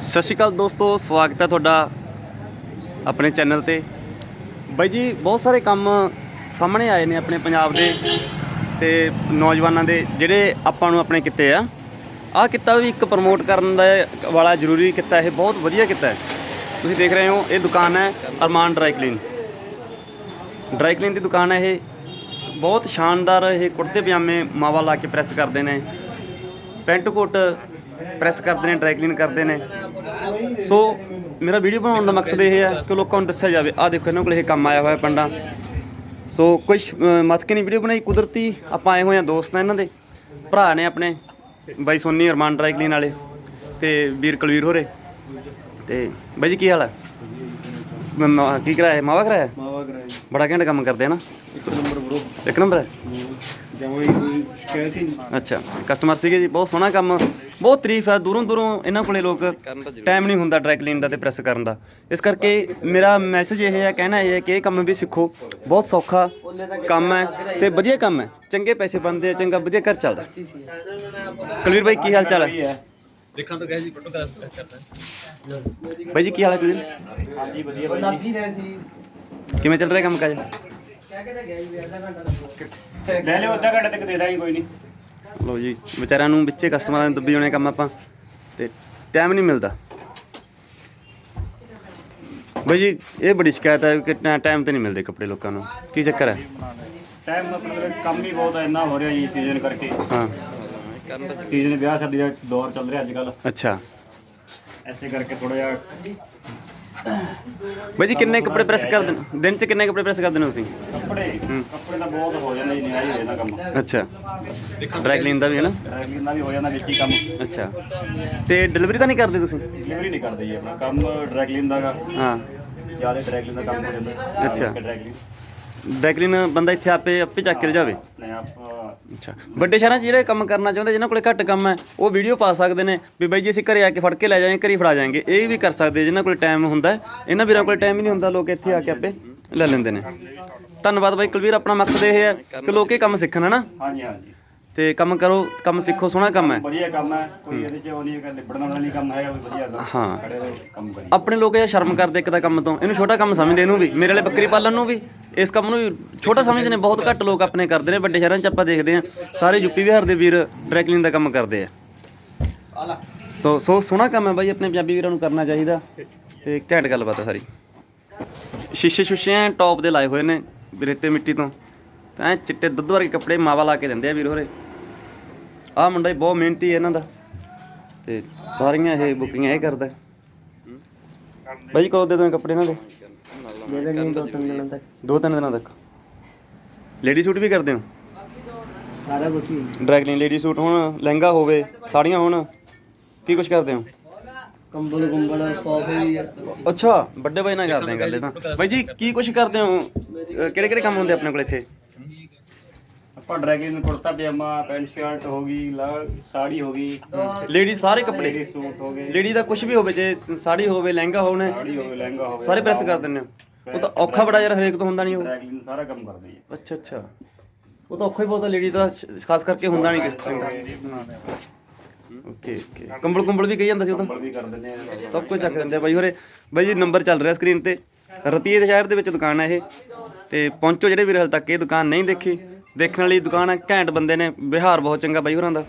ਸਤਿ ਸ਼੍ਰੀ ਅਕਾਲ ਦੋਸਤੋ, ਸਵਾਗਤ ਹੈ ਤੁਹਾਡਾ ਆਪਣੇ ਚੈਨਲ ਤੇ। ਬਾਈ ਜੀ, ਬਹੁਤ ਸਾਰੇ ਕੰਮ ਸਾਹਮਣੇ ਆਏ ਨੇ ਆਪਣੇ ਪੰਜਾਬ ਦੇ ਤੇ ਨੌਜਵਾਨਾਂ ਦੇ, ਜਿਹੜੇ ਆਪਾਂ ਨੂੰ ਆਪਣੇ ਕਿੱਤੇ ਆ। ਆਹ ਕਿੱਤਾ ਵੀ ਇੱਕ ਪ੍ਰਮੋਟ ਕਰਨ ਦਾ ਵਾਲਾ ਜ਼ਰੂਰੀ ਕਿੱਤਾ, ਇਹ ਬਹੁਤ ਵਧੀਆ ਕਿੱਤਾ ਹੈ। ਤੁਸੀਂ ਦੇਖ ਰਹੇ ਹੋ, ਇਹ ਦੁਕਾਨ ਹੈ Armaan dry clean dry clean ਦੀ ਦੁਕਾਨ ਹੈ ਇਹ। ਬਹੁਤ ਸ਼ਾਨਦਾਰ ਇਹ ਕੁੜਤੇ ਪਜਾਮੇ ਮਾਵਾ ਲਾ ਕੇ ਪ੍ਰੈਸ ਕਰਦੇ ਨੇ। ਪੈਂਟ ਕੋਟ ਪ੍ਰੈਸ ਕਰਦੇ ਨੇ, ਡਰਾਈ ਕਲੀਨ ਕਰਦੇ ਨੇ। ਸੋ ਮੇਰਾ ਵੀਡੀਓ ਬਣਾਉਣ ਦਾ ਮਕਸਦ ਇਹ ਹੈ ਕਿ ਲੋਕਾਂ ਨੂੰ ਦੱਸਿਆ ਜਾਵੇ, ਆਹ ਦੇਖੋ ਇਹਨਾਂ ਕੋਲ ਇਹ ਕੰਮ ਆਇਆ ਹੋਇਆ ਪੰਡਾ। ਸੋ ਕੁਝ ਮਤ ਕੇ ਨਹੀਂ ਵੀਡੀਓ ਬਣਾਈ, ਕੁਦਰਤੀ ਆਪਾਂ ਆਏ ਹੋਏ ਆ ਦੋਸਤ ਨੇ ਇਹਨਾਂ ਦੇ। ਭਰਾ ਨੇ ਆਪਣੇ, ਬਾਈ ਸੋਨੀ ਅਰਮਾਨ ਡਰਾਈ ਕਲੀਨ ਵਾਲੇ ਤੇ ਵੀਰ ਕੁਲਵੀਰ ਹੋਰੇ। ਤੇ ਬਾਈ ਜੀ, ਕੀ ਹਾਲ ਹੈ ਮ- ਕੀ ਕਰਾਇਆ? ਮਾਵਾ ਕਰਾਇਆ? ਬੜਾ ਘੈਂਟ ਕੰਮ ਕਰਦੇ ਆ ਨਾ? ਇੱਕ ਨੰਬਰ ਬਰੋ। ਇੱਕ ਨੰਬਰ ਹੈ? ਜਮਾਂ ਹੀ ਕੋਈ ਸ਼ਿਕਾਇਤ ਹੀ ਨਹੀਂ। ਅੱਛਾ ਕਸਟਮਰ ਸੀਗੇ ਜੀ ਬਹੁਤ ਸੋਹਣਾ ਕੰਮ। ਬਹੁਤ ਤਾਰੀਫ ਹੈ ਦੂਰੋਂ ਦੂਰੋਂ ਇਹਨਾਂ ਕੋਲੇ ਲੋਕ ਟਾਈਮ ਨਹੀਂ ਹੁੰਦਾ ਡਰਾਈ ਕਲੀਨ ਦਾ ਤੇ ਪ੍ਰੈਸ ਕਰਨ ਦਾ। ਇਸ ਕਰਕੇ ਮੇਰਾ ਮੈਸੇਜ ਇਹ ਹੈ ਕਹਿਣਾ ਇਹ ਹੈ ਕਿ ਇਹ ਕੰਮ ਵੀ ਸਿੱਖੋ। ਬਹੁਤ ਸੌਖਾ ਕੰਮ ਹੈ ਤੇ ਵਧੀਆ ਕੰਮ ਹੈ। ਚੰਗੇ ਪੈਸੇ ਬਣਦੇ ਆ ਚੰਗਾ ਵਧੀਆ ਘਰ ਚੱਲਦਾ। ਕੁਲਵੀਰ ਬਾਈ ਕੀ ਹਾਲ ਚਾਲ ਹੈ? ਦੇਖਾਂ ਤਾਂ ਕਹੇ ਜੀ ਫੋਟੋ ਕਰਦਾ। ਬਾਈ ਜੀ ਕੀ ਹਾਲ ਹੈ ਕੁਲਵੀਰ? ਹਾਂਜੀ ਵਧੀਆ ਰਹੇ ਸੀ। ਕਿਵੇਂ ਚੱਲ ਰਿਹਾ ਕੰਮ ਕਾਜ ਲੈ ਲਿਓ ਅੱਧਾ ਘੰਟੇ ਤੱਕ ਦੇ ਦਾਂਗੇ ਕੋਈ ਨਹੀਂ ਲਓ ਜੀ ਵਿਚਾਰਿਆਂ ਨੂੰ ਵਿੱਚੇ ਕਸਟਮਰਾਂ ਦੇ ਦੱਬੀ ਹੋਣੇ ਕੰਮ ਆਪਾਂ ਤੇ ਟਾਈਮ ਨਹੀਂ ਮਿਲਦਾ। ਬਾਈ ਜੀ ਇਹ ਬੜੀ ਸ਼ਿਕਾਇਤ ਹੈ ਕਿ ਟਾਈਮ ਤੇ ਨਹੀਂ ਮਿਲਦੇ ਕੱਪੜੇ ਲੋਕਾਂ ਨੂੰ। ਕੀ ਚੱਕਰ ਹੈ? ਟਾਈਮ ਮਤਲਬ ਕੰਮ ਹੀ ਬਹੁਤ ਇੰਨਾ ਹੋ ਰਿਹਾ ਜੀ ਸੀਜ਼ਨ ਕਰਕੇ। ਹਾਂ। ਸੀਜ਼ਨ ਵਿਆਹ ਸ਼ਾਦੀ ਦਾ ਦੌਰ ਚੱਲ ਰਿਹਾ ਅੱਜ ਕੱਲ ਅੱਛਾ। ਐਸੇ ਕਰਕੇ ਥੋੜਾ ਜਿਹਾ ਬਾਈ ਜੀ ਕਿੰਨੇ ਕੱਪੜੇ ਪ੍ਰੈਸ ਕਰਦੇ ਨੇ? ਦਿਨ ਚ ਕਿੰਨੇ ਕੱਪੜੇ ਪ੍ਰੈਸ ਕਰਦੇ ਨੇ ਤੁਸੀਂ? ਕੱਪੜੇ ਕੱਪੜੇ ਦਾ ਬਹੁਤ ਹੋ ਜਾਂਦਾ ਜੀ ਨਿਆਰੀ ਹੋ ਜਾਂਦਾ ਕੰਮ। ਅੱਛਾ। ਡਰਾਈ ਕਲੀਨ ਦਾ ਵੀ ਹੈ ਨਾ? ਡਰਾਈਵਿੰਗ ਦਾ ਵੀ ਹੋ ਜਾਂਦਾ ਵਿੱਚ ਹੀ ਕੰਮ। ਅੱਛਾ। ਤੇ ਡਿਲੀਵਰੀ ਤਾਂ ਨਹੀਂ ਕਰਦੇ ਤੁਸੀਂ? ਡਿਲੀਵਰੀ ਨਹੀਂ ਕਰਦੇ ਜੀ ਆਪਣਾ। ਕੰਮ ਦਾ ਗਾ। ਹਾਂ। ਜ਼ਿਆਦਾ ਡਰਾਈਵਿੰਗ ਦਾ ਕੰਮ ਹੋ ਜਾਂਦਾ। ਅੱਛਾ। ਡਰਾਈ ਕਲੀਨ ਬੰਦਾ ਇੱਥੇ ਆਪੇ ਆਪੇ ਚੱਕ ਕੇ ਆਪਾਂ ਅੱਛਾ। ਵੱਡੇ ਸ਼ਹਿਰਾਂ 'ਚ ਜਿਹੜੇ ਕੰਮ ਕਰਨਾ ਚਾਹੁੰਦੇ ਜਿਨ੍ਹਾਂ ਕੋਲੇ ਘੱਟ ਕੰਮ ਹੈ ਉਹ ਵੀਡੀਓ ਪਾ ਸਕਦੇ ਨੇ ਵੀ ਬਾਈ ਜੀ ਅਸੀਂ ਘਰੇ ਆ ਕੇ ਫੜ ਕੇ ਲੈ ਜਾਵਾਂਗੇ ਘਰੇ ਫੜਾ ਜਾਵਾਂਗੇ। ਇਹ ਵੀ ਕਰ ਸਕਦੇ ਜਿਨ੍ਹਾਂ ਕੋਲੇ ਟਾਈਮ ਹੁੰਦਾ ਹੈ। ਇਹਨਾਂ ਵੀਰਾਂ ਕੋਲੇ ਟਾਈਮ ਹੀ ਨਹੀਂ ਹੁੰਦਾ ਲੋਕ ਇੱਥੇ ਆ ਕੇ ਆਪੇ ਲੈ ਲੈਂਦੇ ਨੇ। ਧੰਨਵਾਦ ਬਾਈ ਕੁਲਵੀਰ ਆਪਣਾ ਮਕਸਦ ਇਹ ਹੈ ਕਿ ਲੋਕ ਇਹ ਕੰਮ ਸਿੱਖਣ ਹਨਾ ਹਾਂਜੀ ਹਾਂਜੀ। ਤੇ ਕੰਮ ਕਰੋ ਕੰਮ ਸਿੱਖੋ ਸੋਹਣਾ ਕੰਮ ਹੈ। ਵਧੀਆ ਕੰਮ ਹੈ ਕੋਈ ਇਹਦੇ ਚ ਉਹ ਨਹੀਂ ਕਿ ਲਿਬੜਨ ਵਾਲਾ ਨਹੀਂ ਕੰਮ ਹੈਗਾ ਵੀ ਵਧੀਆ ਦਾ ਹਾਂ। ਖੜੇ ਰਹੋ ਕੰਮ ਕਰੀ ਆਪਣੇ ਲੋਕ ਇਹ ਸ਼ਰਮ ਕਰਦੇ ਇੱਕ ਤਾਂ ਕੰਮ ਤੋਂ ਇਹਨੂੰ ਛੋਟਾ ਕੰਮ ਸਮਝਦੇ ਇਹਨੂੰ ਵੀ ਮੇਰੇ ਵਾਲੇ ਬੱਕਰੀ ਪਾਲਣ ਨੂੰ ਵੀ ਇਸ ਕੰਮ ਨੂੰ ਵੀ ਛੋਟਾ ਸਮਝਦੇ ਨੇ ਬਹੁਤ ਘੱਟ ਲੋਕ ਆਪਣੇ ਕਰਦੇ ਨੇ ਵੱਡੇ ਸ਼ਹਿਰਾਂ 'ਚ ਆਪਾਂ ਦੇਖਦੇ ਹਾਂ ਸਾਰੇ ਯੂਪੀ ਬਿਹਾਰ ਦੇ ਵੀਰ ਡਰੈਕਲਿੰਗ ਦਾ ਕੰਮ ਕਰਦੇ ਆ। ਤੋ ਸੋ ਸੋਹਣਾ ਕੰਮ ਹੈ ਬਾਈ ਆਪਣੇ ਪੰਜਾਬੀ ਵੀਰਾਂ ਨੂੰ ਕਰਨਾ ਚਾਹੀਦਾ ਤੇ ਘੈਂਟ ਗੱਲਬਾਤ ਹੈ ਸਾਰੀ। ਸ਼ੀਸ਼ੇ ਸ਼ੁਸ਼ੇ ਐ ਟੌਪ ਦੇ ਲਾਏ ਹੋਏ ਨੇ ਰੇਤੇ ਮਿੱਟੀ ਤੋਂ। ਤਾਂ ਚਿੱਟੇ ਦੁੱਧ ਵਰਗੇ ਕੱਪੜੇ ਮਾਵਾ ਲਾ ਕੇ ਦਿੰਦੇ ਆ ਵੀਰ ਹੋਰੇ। ਆਹ ਮੁੰਡਾ ਬਹੁਤ ਮਿਹਨਤੀ ਹੈ ਇਹਨਾਂ ਦਾ। ਤੇ ਸਾਰੀਆਂ ਇਹ ਬੁਕਿੰਗਾਂ ਇਹ ਕਰਦਾ। ਬਾਈ ਕਦੋਂ ਦੇ ਦੋਵੇਂ ਕੱਪੜੇ ਇਹਨਾਂ ਦੇ? ਦੇ ਤਿੰਨ ਦਿਨਾਂ ਤੱਕ। ਦੋ ਤਿੰਨ ਦਿਨਾਂ ਤੱਕ। ਲੇਡੀ ਸੂਟ ਵੀ ਕਰਦੇ ਹੋ? ਸਾਰਾ ਕੁਝ ਹੀ ਡਰਾਈ ਕਲੀਨ ਲੇਡੀ ਸੂਟ ਹੋਣ ਲਹਿੰਗਾ ਹੋਵੇ ਸਾੜੀਆਂ ਹੋਣ ਕੀ ਕੁਝ ਕਰਦੇ ਹੋ? ਕੰਬਲ ਕੁੰਬਲ ਸੋਫੇ ਵੀ ਅੱਛਾ ਵੱਡੇ ਬਾਈ ਨਾਲ ਕਰਦੇ ਆ ਗੱਲ ਇਹ ਤਾਂ। ਬਾਈ ਜੀ ਕੀ ਕੁਝ ਕਰਦੇ ਹੋ? ਕਿਹੜੇ ਕਿਹੜੇ ਕੰਮ ਹੁੰਦੇ ਆਪਣੇ ਕੋਲ ਇੱਥੇ? ਆਪਾਂ dragon kurta pajama pant shirt ਹੋ ਗਈ ਲਾ ਸਾੜੀ ਹੋ ਗਈ। ਲੇਡੀ ਸਾਰੇ ਕੱਪੜੇ। ਲੇਡੀ ਸੂਟ ਹੋ ਗਏ। ਲੇਡੀ ਦਾ ਕੁਝ ਵੀ ਹੋਵੇ ਜੇ ਸਾੜੀ ਹੋਵੇ ਲਹਿੰਗਾ ਹੋਵੇ ਸਾੜੀ ਹੋਵੇ ਲਹਿੰਗਾ ਹੋਵੇ ਸਾਰੇ ਪ੍ਰੈਸ ਕਰ ਦਿੰਦੇ ਹੋ। ਉਹ ਤਾਂ ਔਖਾ ਬੜਾ ਯਾਰ ਹਰੇਕ ਤੋਂ ਹੁੰਦਾ ਨਹੀਂ ਉਹ। ਡਰੈਗਨ ਸਾਰਾ ਕੰਮ ਕਰਦੀ ਹੈ। ਅੱਛਾ ਅੱਛਾ। ਉਹ ਤਾਂ ਔਖਾ ਹੀ ਬਹੁਤ ਲੇਡੀ ਦਾ ਸ਼- ਖਾਸ ਕਰਕੇ ਹੁੰਦਾ ਨਹੀਂ ਕਿਸ ਤਰ੍ਹਾਂ। ਦਾ ਓਕੇ ਓਕੇ। ਕੰਬਲ ਕੁੰਬਲ ਵੀ ਕਹੀ ਜਾਂਦਾ ਸੀ ਉਹ ਤਾਂ? ਪਰ ਵੀ ਕਰ ਦਿੰਦੇ ਆ। ਸਭ ਕੁਝ ਚੱਕ ਦਿੰਦੇ ਆ ਬਾਈ ਹੋਰੇ। ਬਾਈ ਜੀ ਨੰਬਰ ਚੱਲ ਰਿਹਾ ਸਕਰੀਨ ਤੇ। ਰਤੀਏ ਦੇ ਸ਼ਹਿਰ ਦੇ ਵਿੱਚ ਦੁਕਾਨ ਹੈ ਇਹ। ਤੇ ਪਹੁੰਚੋ ਜਿਹੜੇ ਵੀਰ ਹਾਲ ਤੱਕ ਇਹ ਦੁਕਾਨ ਨਹੀਂ ਦੇਖੀ। ਦੇਖਣ ਵਾਲੀ ਦੁਕਾਨ ਹੈ ਘੈਂਟ ਬੰਦੇ ਨੇ, ਵਿਹਾਰ ਬਹੁਤ ਚੰਗਾ ਬਾਈ ਹੋਰਾਂ ਦਾ।